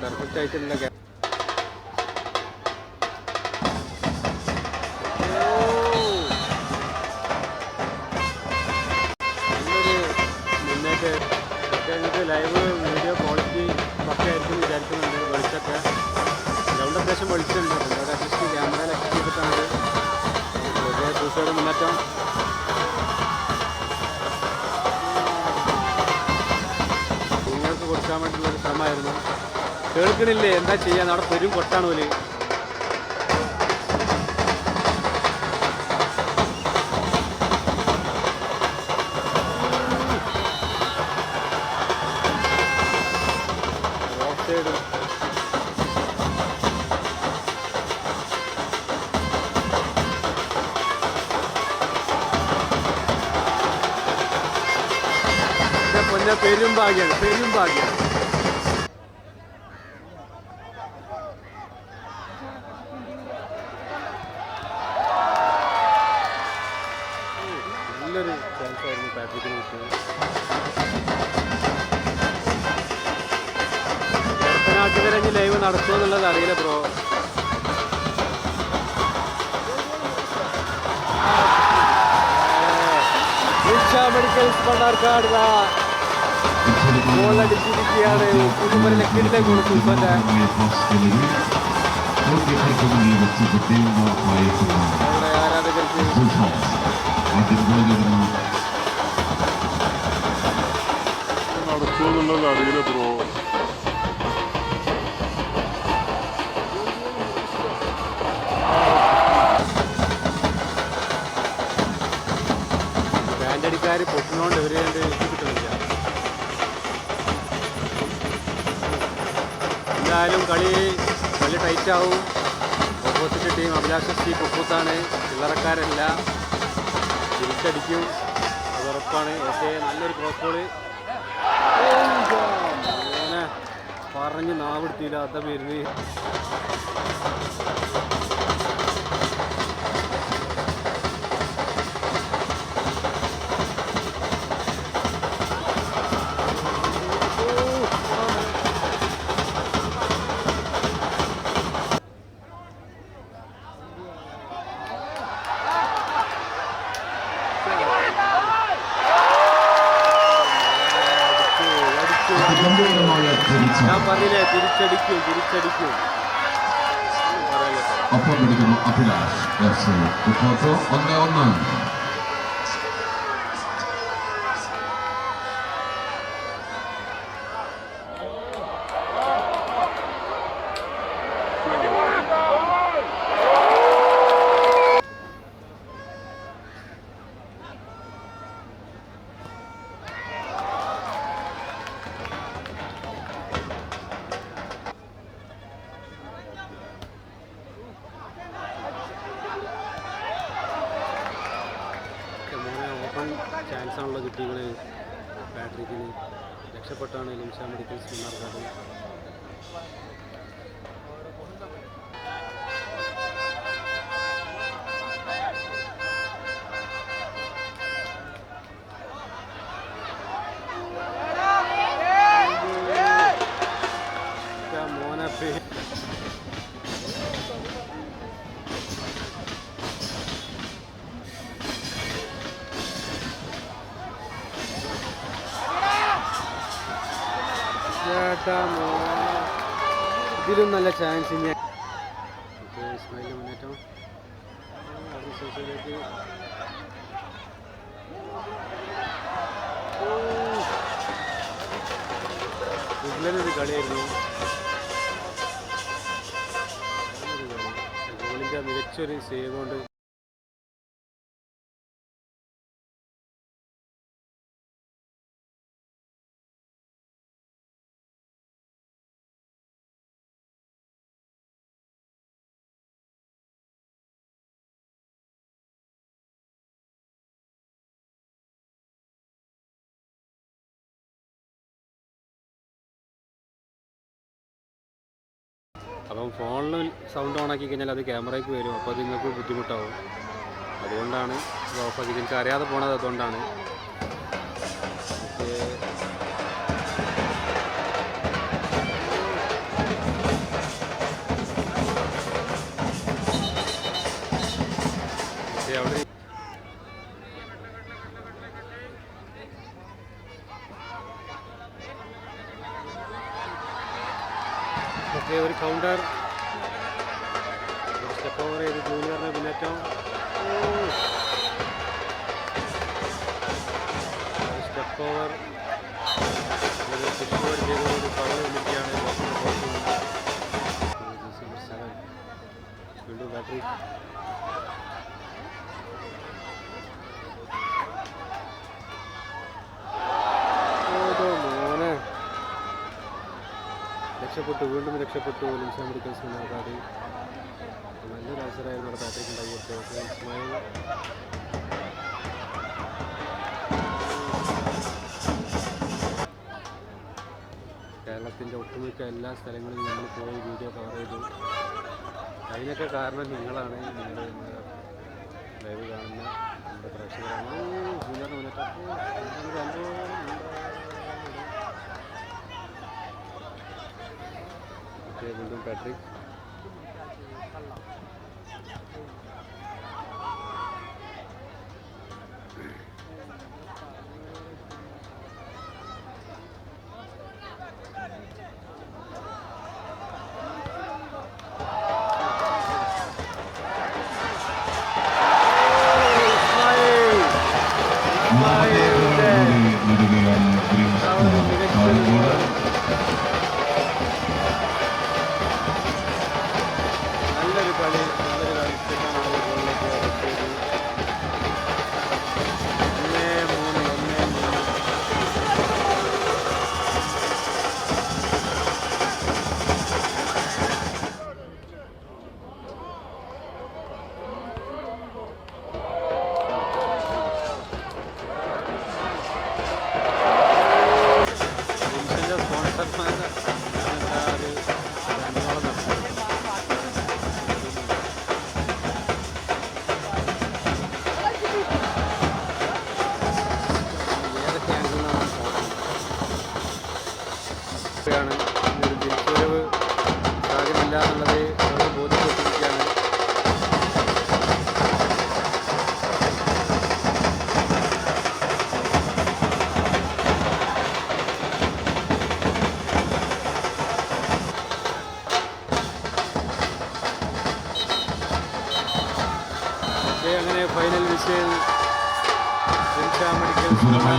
Perfect ആയിട്ടുള്ള live video quality പക്കയായിരിക്കും വിചാരിക്കുന്നുണ്ട് വെളിച്ചൊക്കെ ground അത്യാവശ്യം വെളിച്ചുണ്ട് ക്യാമറയിൽ അസിസ്റ്റ് ചെയ്തിട്ടാണ് ചൂസയുടെ മുന്നേറ്റം കൊടുക്കാൻ വേണ്ടിയുള്ള ശ്രമമായിരുന്നു. കേൾക്കണില്ലേ? എന്താ ചെയ്യാൻ അവിടെ പെരും കൊട്ടാണ് പോലെ പൊന്നെ പെരും ഭാഗ്യാണ് പെരും ഭാഗ്യാണ് നല്ലൊരു ചാൻസ് ആയിരുന്നു പാട്രിക്കിന് ലൈവ് നടക്കുമോ എന്നുള്ളത് അറിയില്ല ബ്രോ. മെഡിക്കൽസ് പണ്ടാർക്കാട് ലക്കിന്റെ ഗോൾ സൂപ്പന്റെ അവിടെ ആരാധകർക്ക് നടക്കുമെന്നുള്ളത് അറിയില്ല ബ്രോ ബാൻഡ് അടിക്കാർ പൊട്ടുന്നോണ്ട് ഇവർ കണ്ട് എന്തായാലും കളി കളി ടൈറ്റ് ആവും. ഓപ്പോസിറ്റ് ടീം അഭിലാഷ് ടീം കുപ്പൂത്താണ്. ചില്ലറക്കാരല്ല തിരിച്ചടിക്കും. അത് ഉറപ്പാണ്. പക്ഷേ നല്ലൊരു ക്രോസ് അങ്ങനെ പറഞ്ഞ് നാവെടുത്തില്ല അത ഞാൻ പറഞ്ഞില്ലേ തിരിച്ചടിക്കും തിരിച്ചടിക്കും. ഒപ്പം പിടിക്കുന്നു അഭിലാഷ്. ഒന്ന് ഒന്ന് ചാൻസ് ആണല്ലോ കിട്ടിയത് പാട്രിക്കിന് രക്ഷപ്പെട്ടാണ് ലിംഷ മെഡിക്കൽസ് മണ്ണാർക്കാട് ഇതിലും നല്ല ചാൻസ്. ഉഗ്രനൊരു കളിയായിരുന്നു. ഗോളിന്റെ മികച്ചൊരു സേവ് കൊണ്ട് അപ്പം ഫോണിൽ സൗണ്ട് ഓൺ ആക്കി കഴിഞ്ഞാൽ അത് ക്യാമറയ്ക്ക് വരും. അപ്പോൾ അത് നിങ്ങൾക്ക് ബുദ്ധിമുട്ടാവും. അതുകൊണ്ടാണ് ഓഫ് ഓഫാക്കി എനിക്ക് അറിയാതെ പോണത് അതുകൊണ്ടാണ്. ഓക്കെ ഒരു കൗണ്ടർ ഒരു സ്റ്റെപ്പ് ഓവർ ചെയ്ത് ജൂനിയറിന് മുന്നേറ്റം സ്റ്റെപ്പ് ഓവർ ഒരു സ്റ്റെപ്പ് ഓവർ ചെയ്ത് ഒരു പവർ വന്നിരിക്കുകയാണ്. വീണ്ടും ബാറ്ററി രക്ഷപ്പെട്ടു വീണ്ടും രക്ഷപ്പെട്ടു ലിംസ മെഡിക്കൽസ് മണ്ണാർക്കാട് നല്ലൊരു അവസരമായിരുന്നു അവിടെ ബാറ്ററിക്ക് ഉണ്ടായി കൊടുത്തത് ഇസ്മായിൽ കേരളത്തിന്റെ ഒട്ടുമിക്ക എല്ലാ സ്ഥലങ്ങളിലും നമ്മൾ പോയി വീഡിയോ കവർ ചെയ്തു. അതിനൊക്കെ കാരണം നിങ്ങളാണ്. നിങ്ങൾ பேட்ரிக் Thank you. സാധ്യമല്ല എന്നുള്ളത് അവർ ബോധ്യപ്പെട്ടിരിക്കുകയാണ് അങ്ങനെ ഫൈനൽ വിഷയം സുരമായ